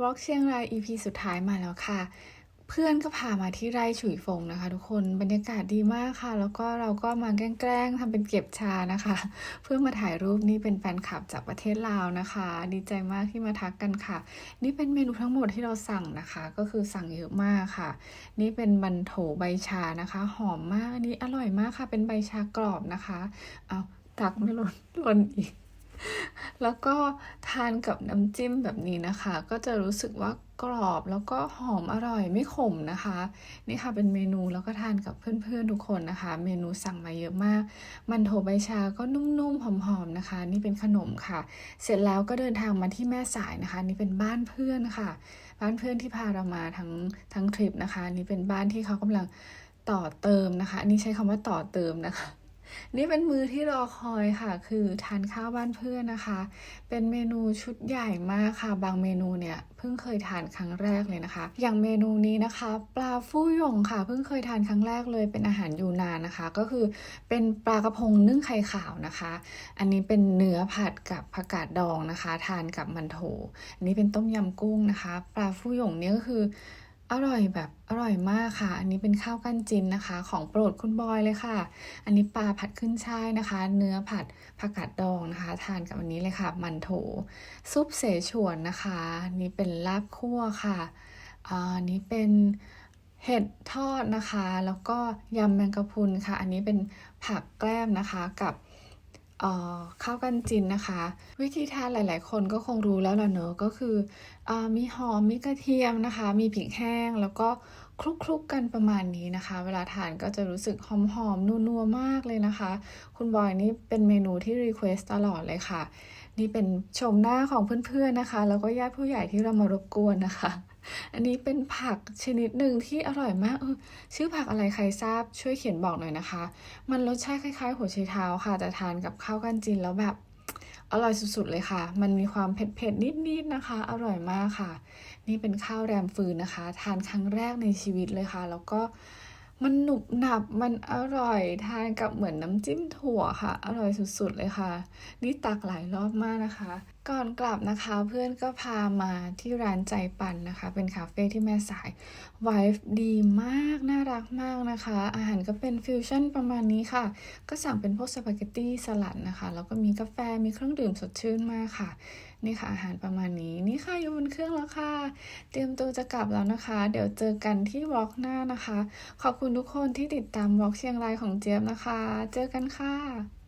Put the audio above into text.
วอล์กเชียงราย EP สุดท้ายมาแล้วค่ะ เพื่อนก็พามาที่ไร่ฉุยฟงนะคะ ทุกคนบรรยากาศดีมากค่ะ แล้วก็เราก็มาแกล้งๆทำเป็นเก็บชานะคะ เพื่อมาถ่ายรูปนี่เป็นแฟนคลับจากประเทศลาวนะคะ ดีใจมากที่มาทักกันค่ะ นี่เป็นเมนูทั้งหมดที่เราสั่งนะคะ ก็คือสั่งเยอะมากค่ะ นี่เป็นบันโถใบชานะคะ หอมมากอันนี้อร่อยมากค่ะ เป็นใบชากรอบนะคะเอาตักไม่หล่นหล่นอีก แล้วก็ทานกับน้ำจิ้มแบบนี้นะคะ ก็จะรู้สึกว่ากรอบแล้วก็หอมอร่อยไม่ขมนะคะ นี่ค่ะเป็นเมนูแล้วก็ทานกับเพื่อนๆทุกคนนะคะ เมนูสั่งมาเยอะมาก มันโถใบชาก็นุ่มๆหอมๆนะคะ นี่เป็นขนมค่ะ เสร็จแล้วก็เดินทางมาที่แม่สายนะคะ นี่เป็นบ้านเพื่อนค่ะ บ้านเพื่อนที่พาเรามาทั้งทั้งทริปนะคะ นี่เป็นบ้านที่เขากำลังต่อเติมนะคะอันนี้ใช้คำว่าต่อเติมนะคะ นี่เป็นมือที่รอคอยค่ะ คือทานข้าวบ้านเพื่อนนะคะ เป็นเมนูชุดใหญ่มากค่ะ บางเมนูเนี่ยเพิ่งเคยทานครั้งแรกเลยนะคะ อย่างเมนูนี้นะคะ ปลาฟู่หยงค่ะ เพิ่งเคยทานครั้งแรกเลยเป็นอาหารยูนานนะคะ ก็คือเป็นปลากระพงนึ่งไข่ขาวนะคะ อันนี้เป็นเนื้อผัดกับผักกาดดองนะคะ ทานกับมันโถอันนี้เป็นต้มยำกุ้งนะคะ ปลาฟู่หยงเนี่ยก็คือ อร่อยแบบอร่อยมากค่ะ อันนี้เป็นข้าวกั้นจินนะคะ ของโปรดคุณบอยเลยค่ะ อันนี้ปลาผัดขึ้นช่ายนะคะ เนื้อผัดผักกาดดองนะคะ ทานกับอันนี้เลยค่ะ มันโถ ซุปเสฉวนนะคะอันนี้เป็นลาบคั่วค่ะอันนี้เป็นเห็ดทอดนะคะ แล้วก็ยำแมงกะพรุนค่ะ อันนี้เป็นผักแกล้มนะคะกับ ข้าวกันจินนะคะ วิธีทานหลาย ๆ คนก็คงรู้แล้วล่ะเนอะก็คืออมีหอมมีกระเทียมนะคะ มีพริกแห้งแล้วก็ คลุกๆกันประมาณนี้นะคะ เวลาทานก็จะรู้สึกหอมๆนัวๆมากเลยนะคะ คุณบอยนี่เป็นเมนูที่รีเควสตลอดเลยค่ะ นี่เป็นชมหน้าของเพื่อนๆนะคะ แล้วก็ญาติผู้ใหญ่ที่เรามารบกวนนะคะ อันนี้เป็นผักชนิดหนึ่งที่อร่อยมากออชื่อผักอะไรใครทราบช่วยเขียนบอกหน่อยนะคะ มันรสชาติคล้ายๆหัวไชเท้าค่ะแต่ทานกับข้าวกันจินแล้วแบบ อร่อยสุดๆเลยค่ะ มันมีความเผ็ดๆ นิดๆ นะคะ อร่อยมากค่ะ นี่เป็นข้าวแรมฟืนนะคะ ทานครั้งแรกในชีวิตเลยค่ะ แล้วก็มันหนุบหนับ มันอร่อย ทานกับเหมือนน้ำจิ้มถั่วค่ะ อร่อยสุดๆเลยค่ะ นี่ตักหลายรอบมากนะคะ ก่อนกลับนะคะเพื่อนก็พามาที่ร้านใจปันนะคะ เป็นคาเฟ่ที่แม่สายไวฟ์ดีมาก น่ารักมากนะคะ อาหารก็เป็นฟิวชั่นประมาณนี้ค่ะ ก็สั่งเป็นพวกสปาเกตตี้สลัดนะคะ แล้วก็มีกาแฟมีเครื่องดื่มสดชื่นมากค่ะ นี่ค่ะอาหารประมาณนี้ นี่ค่ะอยู่บนเครื่องแล้วค่ะ เตรียมตัวจะกลับแล้วนะคะ เดี๋ยวเจอกันที่วอล์กหน้านะคะ ขอบคุณทุกคนที่ติดตามวอล์กเชียงรายของเจี๊ยบนะคะ เจอกันค่ะ